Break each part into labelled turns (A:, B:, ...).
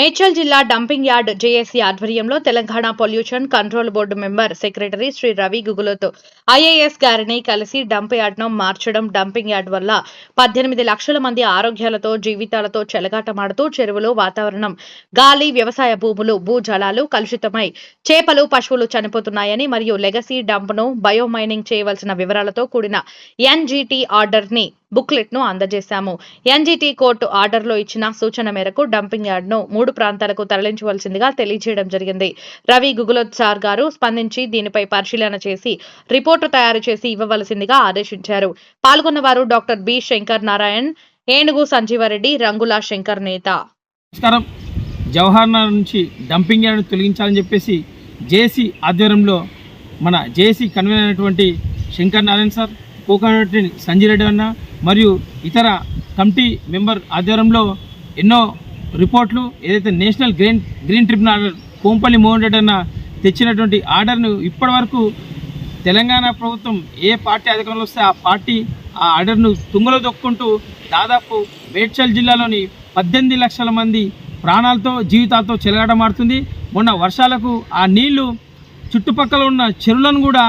A: మేడ్చల్ జిల్లా dumping yard JAC ఆధ్వర్యంలో Telangana pollution control board member secretary Shri Ravi Gugulothu IAS గారిని కలిసి dump యార్డ్ను మార్చడం. డంపింగ్ యార్డ్ వల్ల పద్దెనిమిది లక్షల మంది ఆరోగ్యాలతో జీవితాలతో చెలగాటమాడుతూ చెరువులు వాతావరణం గాలి వ్యవసాయ భూములు భూజలాలు కలుషితమై చేపలు పశువులు చనిపోతున్నాయని మరియు లెగసీ డంప్ను బయోమైనింగ్ చేయవలసిన వివరాలతో కూడిన ఎన్జీటీ ఆర్డర్ ని బుక్లెట్ను అందజేశాము. ఎన్జీటీ కోర్టు ఆర్డర్లో ఇచ్చిన సూచన మేరకు డంపింగ్ యార్డ్ను మూడు ప్రాంతాలకు తరలించవలసిందిగా తెలియజేయడం జరిగింది. రవి గుగులోత్ సార్ గారు స్పందించి దీనిపై పరిశీలన చేసి రిపోర్టు తయారు చేసి ఇవ్వవలసిందిగా ఆదేశించారు. పాల్గొన్న వారు డాక్టర్ బి శంకర్ నారాయణ్ ఏనుగు సంజీవారెడ్డి రంగుల శంకర్ నేత.
B: నమస్కారం. జవహర్ నగర్ నుంచి డంపింగ్ యార్డ్ తొలగించాలని చెప్పేసి జేసీ ఆధ్వర్యంలో మన జేసీ కన్వీనర్ అయినటువంటి శంకర్ నారాయణ సార్ కోకానటి సంజయ్ రెడ్డి అన్న మరియు ఇతర కమిటీ మెంబర్ ఆధ్వర్యంలో ఎన్నో రిపోర్ట్లు ఏదైతే national green green tribunal order Kompally Mohan Reddy అన్న తెచ్చినటువంటి ఆర్డర్ను ఇప్పటివరకు తెలంగాణ ప్రభుత్వం ఏ పార్టీ అధికారంలో వస్తే ఆ పార్టీ ఆ ఆర్డర్ను తుంగలో దొక్కుంటూ దాదాపు మేడ్చల్ జిల్లాలోని పద్దెనిమిది లక్షల మంది ప్రాణాలతో జీవితాలతో చెలగాటమాడుతుంది. మొన్న వర్షాలకు ఆ నీళ్ళు చుట్టుపక్కల ఉన్న చెరువులను కూడా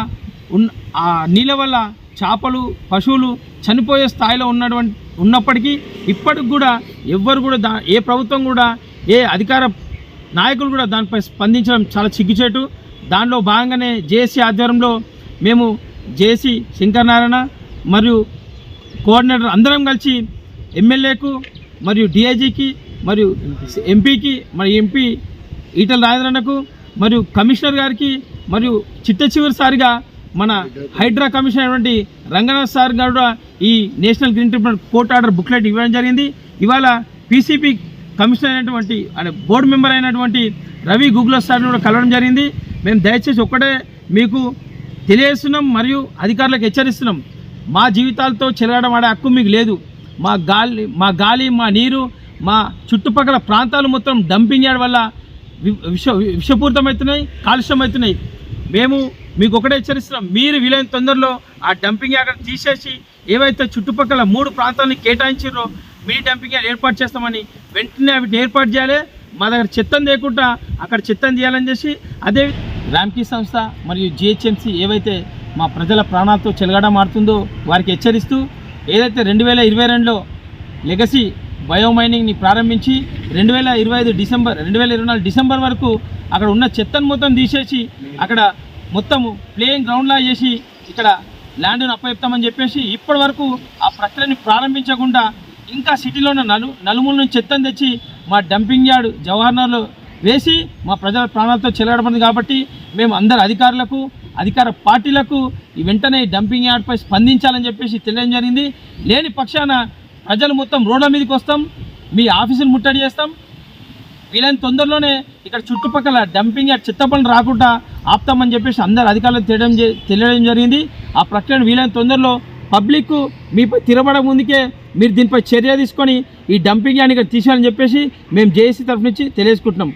B: ఉన్న ఆ నీళ్ళ వల్ల చేపలు పశువులు చనిపోయే స్థాయిలో ఉన్నటువంటి ఉన్నప్పటికీ ఇప్పటికి కూడా ఎవ్వరు కూడా దా ఏ ప్రభుత్వం కూడా ఏ అధికార నాయకులు కూడా దానిపై స్పందించడం చాలా చిగ్గుచేటు. దానిలో భాగంగానే జేఏసీ ఆధ్వర్యంలో మేము జేసీ శంకరనారాయణ మరియు కోఆర్డినేటర్ అందరం కలిసి ఎమ్మెల్యేకు మరియు డిఐజీకి మరియు ఎంపీకి మరి ఎంపీ ఈటల రాజేంద్రన్నకు మరియు కమిషనర్ గారికి మరియు చిట్ట చివరిసారిగా మన హైడ్రా కమిషన్ అయినటువంటి రంగనాథ్ సార్ గారు కూడా ఈ national green tribunal court order booklet ఇవ్వడం జరిగింది. ఇవాళ పీసీపీ కమిషనర్ అయినటువంటి అంటే బోర్డు మెంబర్ అయినటువంటి రవి గూగుల్ సార్ని కూడా కలవడం జరిగింది. మేము దయచేసి ఒక్కటే మీకు తెలియజేస్తున్నాం మరియు అధికారులకు హెచ్చరిస్తున్నాం. మా జీవితాలతో చెలగడం ఆడే హక్కు మీకు లేదు. మా గాలి మా గాలి మా నీరు మా చుట్టుపక్కల ప్రాంతాలు మొత్తం డంపింగ్ యార్డ్ వల్ల వి- విష విషపూరితమవుతున్నాయి కాలుష్యమవుతున్నాయి. మేము మీకు ఒకటే హెచ్చరిస్తున్నాం. మీరు వీలైన తొందరలో ఆ డంపింగ్ యార్డ్ తీసేసి ఏవైతే చుట్టుపక్కల మూడు ప్రాంతాలని కేటాయించారో మీ డంపింగ్ యార్డ్ ఏర్పాటు చేస్తామని వెంటనే వీటిని ఏర్పాటు చేయాలి. మా దగ్గర చెత్తను లేకుండా అక్కడ చెత్తను తీయాలని చేసి అదే ర్యాంకీ సంస్థ మరియు జిహెచ్ఎంసీ ఏవైతే మా ప్రజల ప్రాణాలతో చెలగడం ఆడుతుందో వారికి హెచ్చరిస్తూ ఏదైతే రెండు వేల ఇరవై రెండులో లెగసీ బయోమైనింగ్ని ప్రారంభించి రెండు వేల ఇరవై ఐదు డిసెంబర్ రెండు వేల ఇరవై నాలుగు డిసెంబర్ వరకు అక్కడ ఉన్న చెత్తను మొత్తం తీసేసి అక్కడ మొత్తము ప్లేయింగ్ గ్రౌండ్లా చేసి ఇక్కడ ల్యాండ్ను అప్పచెప్తామని చెప్పేసి ఇప్పటి వరకు ఆ ప్రక్రియని ప్రారంభించకుండా ఇంకా సిటీలో ఉన్న నలు నలుమూల నుంచి చెత్తను తెచ్చి మా డంపింగ్ యార్డ్ జవహర్నగర్లో వేసి మా ప్రజల ప్రాణాలతో చెలగడపడింది కాబట్టి మేము అందరు అధికారులకు అధికార పార్టీలకు ఈ వెంటనే డంపింగ్ యార్డ్పై స్పందించాలని చెప్పేసి తెలియడం జరిగింది. లేని పక్షాన ప్రజలు మొత్తం రోడ్ల మీదకి వస్తాం. మీ ఆఫీసులు ముట్టడి చేస్తాం. వీలైన తొందరలోనే ఇక్కడ చుట్టుపక్కల డంపింగ్ యార్డ్ చెత్త పనులు రాకుండా ఆపుతామని చెప్పేసి అందరు అధికారులకు తెలియడం జే- తెలియడం జరిగింది. ఆ ప్రక్రియను వీలైన తొందరలో పబ్లిక్ మీపై తిరబడ ముందుకే మీరు దీనిపై చర్య తీసుకొని ఈ డంపింగ్ యార్డ్ ఇక్కడ తీసేయాలని చెప్పేసి మేము జేఏసీ తరఫు నుంచి తెలియజేసుకుంటున్నాం.